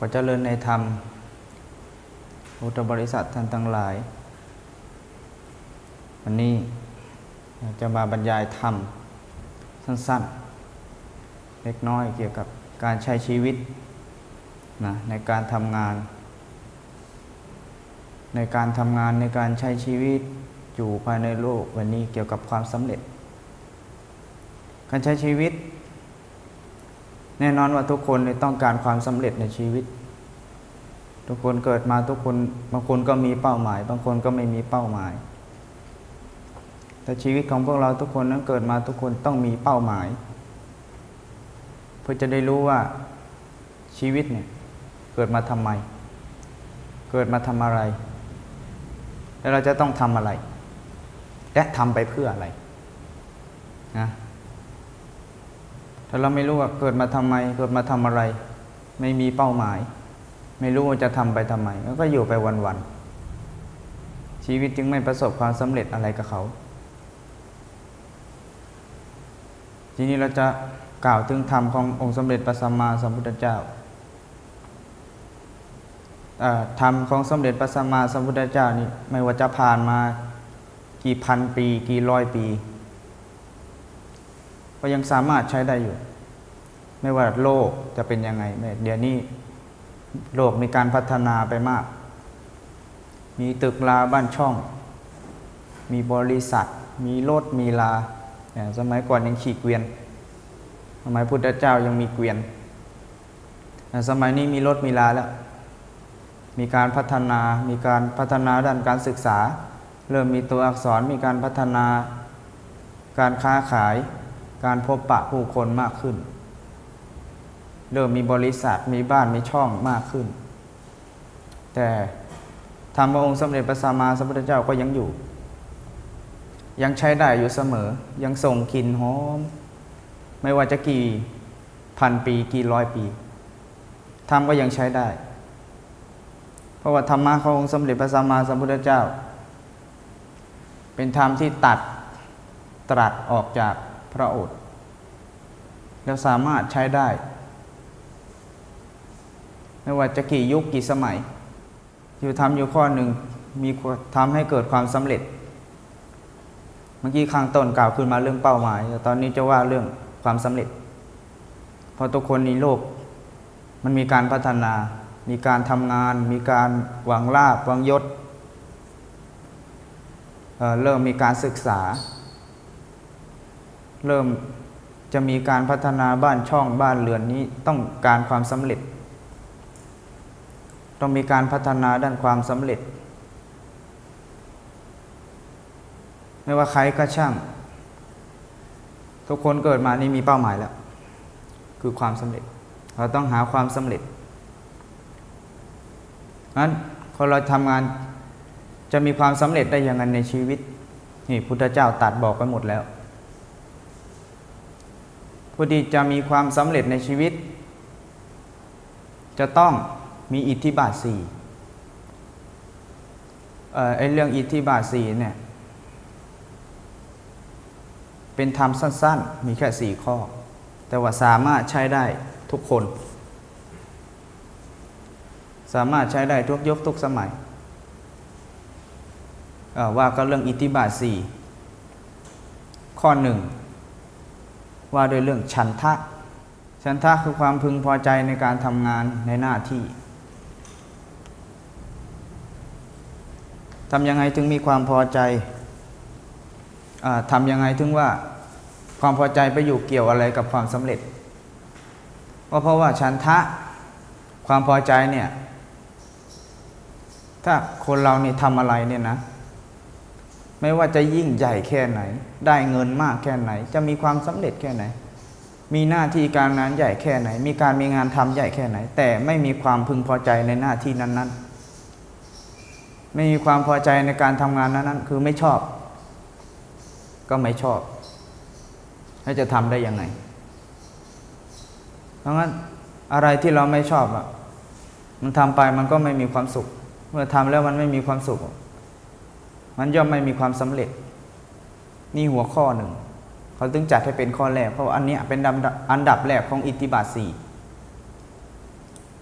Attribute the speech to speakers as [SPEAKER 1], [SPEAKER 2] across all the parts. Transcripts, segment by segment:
[SPEAKER 1] ขอเจริญในธรรมพุทธบริษัทท่านทั้งหลาย วันนี้จะมาบรรยายธรรมสั้นๆ เล็กน้อยเกี่ยวกับการใช้ชีวิตนะในการทำงาน ในการทำงานในการใช้ชีวิตอยู่ภายในโลกวันนี้เกี่ยวกับความสำเร็จ การใช้ชีวิต แน่นอนว่าทุกคนเนี่ยต้องการความสำเร็จในชีวิต ทุกคนเกิดมาทุกคนบางคนก็มีเป้าหมาย บางคนก็ไม่มีเป้าหมาย แต่ชีวิตของพวกเราทุกคนนั้นเกิดมาทุกคนต้องมีเป้าหมาย เพื่อจะได้รู้ว่าชีวิตเนี่ยเกิดมาทำไม เกิดมาทำอะไร แล้วเราจะต้องทำอะไร และทำไปเพื่ออะไรนะ ถ้าเราไม่รู้ว่าเกิดมาทำไม เกิดมาทำอะไร ไม่มีเป้าหมาย ไม่รู้ว่าจะทำไปทำไมก็อยู่ไปวันๆชีวิตจึงไม่ประสบความสำเร็จอะไรกับเขา ทีนี้เราจะกล่าวถึงธรรมขององค์สมเด็จพระสัมมาสัมพุทธเจ้าธรรมของสมเด็จพระสัมมาสัมพุทธเจ้านี่ไม่ว่าจะผ่านมากี่พันปี กี่ร้อยปี ก็ยังสามารถใช้ได้อยู่ ไม่ว่าโลกจะเป็นยังไงเดี๋ยวนี้โลกมีการพัฒนาไปมาก มีตึกลาบ้านช่อง มีบริษัท มีรถมีลา สมัยก่อนยังขี่เกวียน สมัยพุทธเจ้ายังมีเกวียนแต่สมัยนี้มีรถมีลาแล้ว มีการพัฒนา มีการพัฒนาด้านการศึกษา เริ่มมีตัวอักษร มีการพัฒนา การค้าขาย การพบปะผู้คนมากขึ้น เริ่มมีบริษัทมีบ้านมีช่องมากขึ้น แต่ธรรมะองค์สมเด็จพระสัมมาสัมพุทธเจ้าก็ยังอยู่ ยังใช้ได้อยู่เสมอ ยังส่งกลิ่นหอม ไม่ว่าจะกี่พันปีกี่ร้อยปีธรรมก็ยังใช้ได้ เพราะว่าธรรมะขององค์สมเด็จพระสัมมาสัมพุทธเจ้า เป็นธรรมที่ตัดตรัสออกจาก พระโอษฐ์แล้วสามารถใช้ได้ ไม่ว่าจะกี่ยุคกี่สมัย อยู่ทำอยู่ข้อหนึ่งมีทำให้เกิดความสำเร็จ เมื่อกี้ข้างต้นกล่าวขึ้นมาเรื่องเป้าหมายแต่ตอนนี้จะว่าเรื่องความสำเร็จ เพราะทุกคนในโลก มันมีการพัฒนา มีการทำงาน มีการหวังลาบหวังยศเเริ่มมีการศึกษา เริ่มจะมีการพัฒนาบ้านช่องบ้านเรือนนี้ต้องการความสำเร็จ ต้องมีการพัฒนาด้านความสำเร็จ ไม่ว่าใครก็ช่าง ทุกคนเกิดมานี่มีเป้าหมายแล้ว คือความสำเร็จ เราต้องหาความสำเร็จนั้นคนเราทำงานจะมีความสำเร็จได้อย่างไรในชีวิตนี่พุทธเจ้าตัดบอกไปหมดแล้ว ผู้ที่จะมีความสำเร็จในชีวิต จะต้องมีอิทธิบาทสี่ไอเรื่องอิทธิบาทสี่เนี่ยเป็นธรรมสั้น ๆ มีแค่สี่ข้อ แต่ว่าสามารถใช้ได้ทุกคน สามารถใช้ได้ทุกยุคทุกสมัยว่าก็เรื่องอิทธิบาทสี่ข้อหนึ่ง ว่าด้วยเรื่องฉันทะ ฉันทะคือความพึงพอใจในการทำงานในหน้าที่ทำยังไงถึงมีความพอใจทำยังไงถึงว่าความพอใจไปอยู่เกี่ยวอะไรกับความสำเร็จก็เพราะว่าฉันทะความพอใจเนี่ย ถ้าคนเรานี่ทำอะไรเนี่ยนะ ไม่ว่าจะยิ่งใหญ่แค่ไหน ได้เงินมากแค่ไหน จะมีความสำเร็จแค่ไหน มีหน้าที่การงานใหญ่แค่ไหน มีการมีงานทำใหญ่แค่ไหน แต่ไม่มีความพึงพอใจในหน้าที่นั้น ๆ ไม่มีความพอใจในการทำงานนั้นๆคือไม่ชอบ ก็ไม่ชอบแล้วจะทำได้ยังไง เพราะงั้นอะไรที่เราไม่ชอบอะมันทำไปมันก็ไม่มีความสุข เมื่อทำแล้วมันไม่มีความสุข มันย่อมไม่มีความสำเร็จ นี่หัวข้อหนึ่ง เขาถึงจัดให้เป็นข้อแรก เพราะอันนี้เป็นอันดับแรกของอิทธิบาทสี่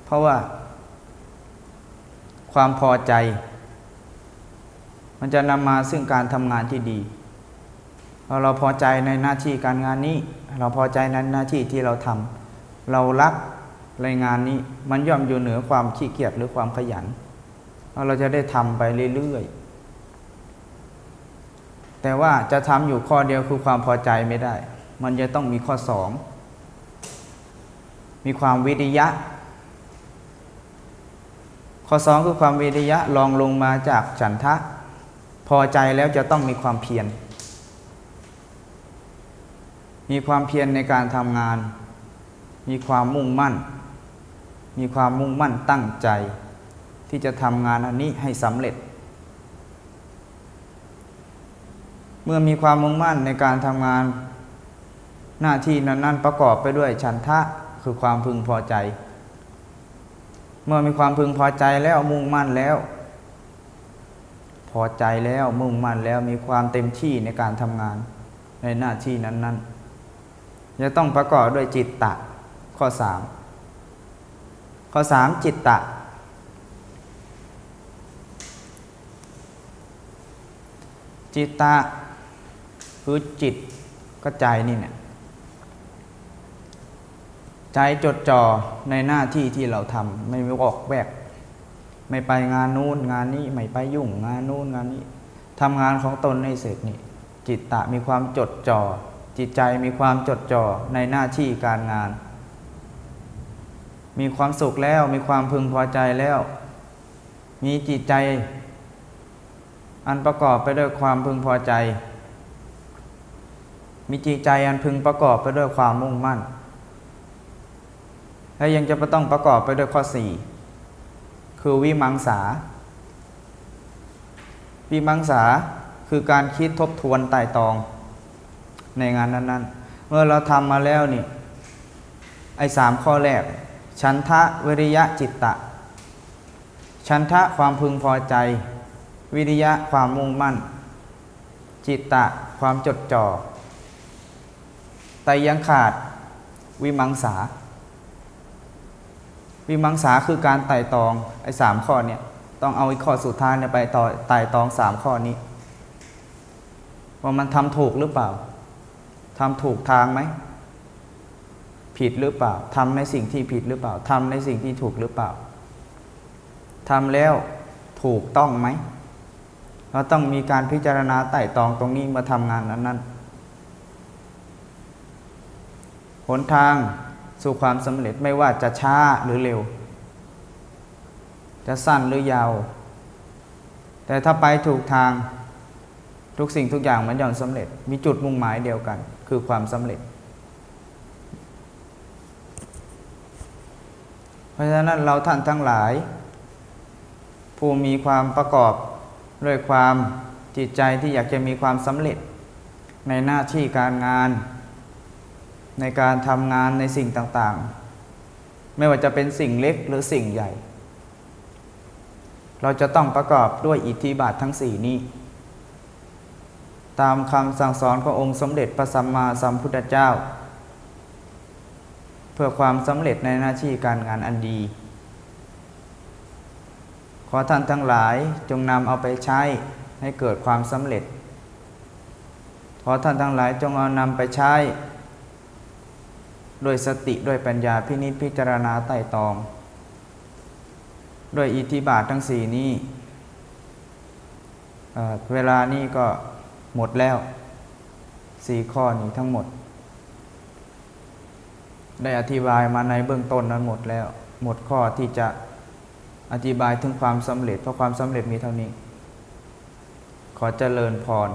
[SPEAKER 1] เพราะว่า ความพอใจ มันจะนำมาซึ่งการทำงานที่ดีพอเราพอใจในหน้าที่การงานนี้ เราพอใจในหน้าที่ที่เราทำเรารักในงานนี้มันย่อมอยู่เหนือความขี้เกียจหรือความขยันเราะเราจะได้ทำไปเรื่อยๆ แต่ว่าจะทำอยู่ข้อเดียวคือความพอใจไม่ได้ มันจะต้องมีข้อสอง มีความวิริยะ ข้อสองคือความวิริยะลองลงมาจากฉันทะ พอใจแล้วจะต้องมีความเพียร มีความเพียรในการทำงาน มีความมุ่งมั่น มีความมุ่งมั่นตั้งใจ ที่จะทำงานอันนี้ให้สำเร็จ เมื่อมีความมุ่งมั่นในการทำงาน หน้าที่นั้นๆประกอบไปด้วยฉันทะคือความพึงพอใจ เมื่อมีความพึงพอใจแล้วมุ่งมั่นแล้ว พอใจแล้วมุ่งมั่นแล้วมีความเต็มที่ในการทำงานในหน้าที่นั้นๆจะต้องประกอบด้วยจิตตะข้อสามข้อสามจิตตะจิตตะ คือจิตก็ใจนี่เนี่ยใจจดจ่อในหน้าที่ที่เราทำไม่ออกแวกไม่ไปงานนู้นงานนี้ไม่ไปยุ่งงานนู้นงานนี้ทำงานของตนให้เสร็จนี่จิตตะมีความจดจ่อจิตใจมีความจดจ่อในหน้าที่การงาน มีความสุขแล้วมีความพึงพอใจแล้ว มีจิตใจ อันประกอบไปด้วยความพึงพอใจ มีจิตใจอันพึงประกอบไปด้วยความมุ่งมั่น และยังจะต้องประกอบไปด้วยข้อสี่คือวิมังสา วิมังสาคือการคิดทบทวนไต่ตอง ในงานนั้น ๆ เมื่อเราทำมาแล้วนี่ไอ้สามข้อแรกฉันทะวิริยะจิตตะฉันทะความพึงพอใจ วิริยะความมุ่งมั่น จิตตะความจดจ่อ แต่ยังขาดวิมังสา วิมังสาคือการไต่ตองไอ้สามข้อเนี่ยต้องเอาไอีกข้อสุดท้ายเนี่ยไปต่อไต่ตองสามข้อนี้ ว่ามันทำถูกหรือเปล่าทำถูกทางไหมผิดหรือเปล่าทำในสิ่งที่ผิดหรือเปล่าทำในสิ่งที่ถูกหรือเปล่าทำแล้วถูกต้องไหมเราต้องมีการพิจารณาไต่ตองตรงนี้มาทำงานนั้นๆ หนทางสู่ความสำเร็จไม่ว่าจะช้าหรือเร็ว จะสั้นหรือยาว แต่ถ้าไปถูกทางทุกสิ่งทุกอย่างมันย่อมสำเร็จ มีจุดมุ่งหมายเดียวกัน คือความสำเร็จ เพราะฉะนั้นเราท่านทั้งหลาย ผู้มีความประกอบด้วยความจิตใจที่อยากจะมีความสำเร็จ ในหน้าที่การงาน ในการทำงานในสิ่งต่างๆ ไม่ว่าจะเป็นสิ่งเล็กหรือสิ่งใหญ่ เราจะต้องประกอบด้วยอิทธิบาททั้งสี่นี้ ตามคำสั่งสอนขององค์สมเด็จพระสัมมาสัมพุทธเจ้า เพื่อความสำเร็จในหน้าที่การงานอันดี ขอท่านทั้งหลายจงนำเอาไปใช้ให้เกิดความสำเร็จ ขอท่านทั้งหลายจงเอานำไปใช้ ด้วยสติด้วยปัญญาพินิจพิจารณาไต่ตอง ด้วยอิทธิบาททั้งสี่นี้เเวลานี้ก็หมดแล้วสี่ข้อนี้ทั้งหมด ได้อธิบายมาในเบื้องต้นนั้นหมดแล้ว หมดข้อที่จะอธิบายถึงความสำเร็จ เพราะความสำเร็จมีเท่านี้ ขอเจริญพร